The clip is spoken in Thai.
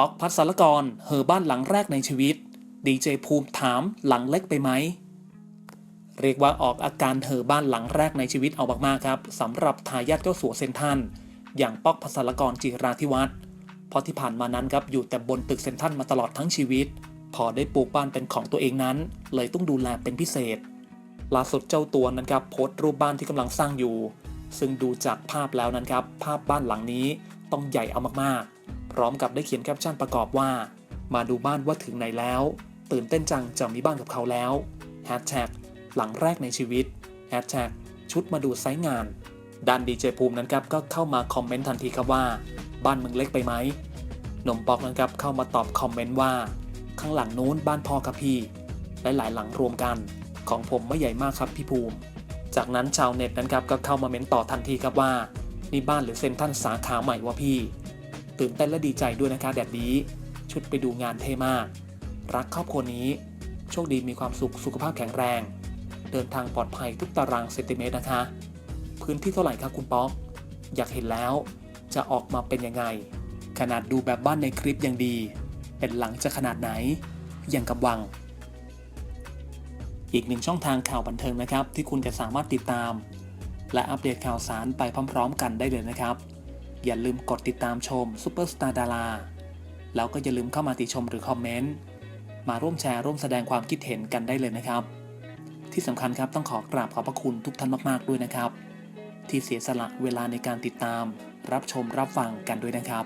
ป๊อกพัสรกรเฮอบ้านหลังแรกในชีวิต ดีเจภูมิถามหลังเล็กไปไหม เรียกว่าออกอาการเห่อบ้านหลังแรกในชีวิตเอามากๆครับสำหรับทายาทเจ้าสัวเซนทันอย่างป๊อกพัสรกรจิราธิวัฒน์เพราะที่ผ่านมานั้นครับอยู่แต่บนตึกเซนทันมาตลอดทั้งชีวิต พอได้ปลูกบ้านเป็นของตัวเองนั้น เลยต้องดูแลเป็นพิเศษล่าสุดเจ้าตัวนั้นครับโพสต์รูปบ้านที่กำลังสร้างอยู่ ซึ่งดูจากภาพแล้วนั้นครับภาพบ้านหลังนี้ต้องใหญ่เอามากๆ พร้อมกับได้เขียนแคปชั่นประกอบว่า มาดูบ้านว่าถึงไหนแล้ว ตื่นเต้นจังจะมีบ้านกับเขาแล้วแฮชแท็กหลังแรกในชีวิตแฮชแท็กชุดมาดูไซต์งานด้านดีเจภูมินั้นครับก็เข้ามาคอมเมนต์ทันทีครับว่า บ้านมึงเล็กไปไหมหนุ่มบอกนั้นครับเข้ามาตอบคอมเมนต์ว่า ข้างหลังนู้นบ้านพ่อครับพี่และหลายหลังรวมกัน ของผมไม่ใหญ่มากครับพี่ภูมิ จากนั้นชาวเน็ตนั้นครับก็เข้ามาเม้นต่อทันทีครับว่า นี่บ้านหรือเซ็นทันสาขาใหม่วะพี่ ตื่นเต้นและดีใจด้วยนะคะแดดดีชุดไปดูงานเท่มาก รักครอบครัวนี้ โชคดีมีความสุขสุขภาพแข็งแรง เดินทางปลอดภัยทุกตารางเซนติเมตรนะคะ พื้นที่เท่าไหร่ครับคุณป๊อก อยากเห็นแล้วจะออกมาเป็นยังไง ขนาดดูแบบบ้านในคลิปยังดี เป็นหลังจะขนาดไหนยังกับวัง อีกหนึ่งช่องทางข่าวบันเทิงนะครับ ที่คุณจะสามารถติดตาม และอัปเดตข่าวสารไปพร้อม ๆ กันได้เลยนะครับ อย่าลืมกดติดตามชมซูเปอร์สตาร์ดาราแล้วก็อย่าลืมเข้ามาติชมหรือคอมเมนต์มาร่วมแชร์ร่วมแสดงความคิดเห็นกันได้เลยนะครับ ที่สำคัญครับต้องขอกราบขอบพระคุณทุกท่านมาก ๆ ด้วยนะครับ ที่เสียสละเวลาในการติดตาม รับชมรับฟังกันด้วยนะครับ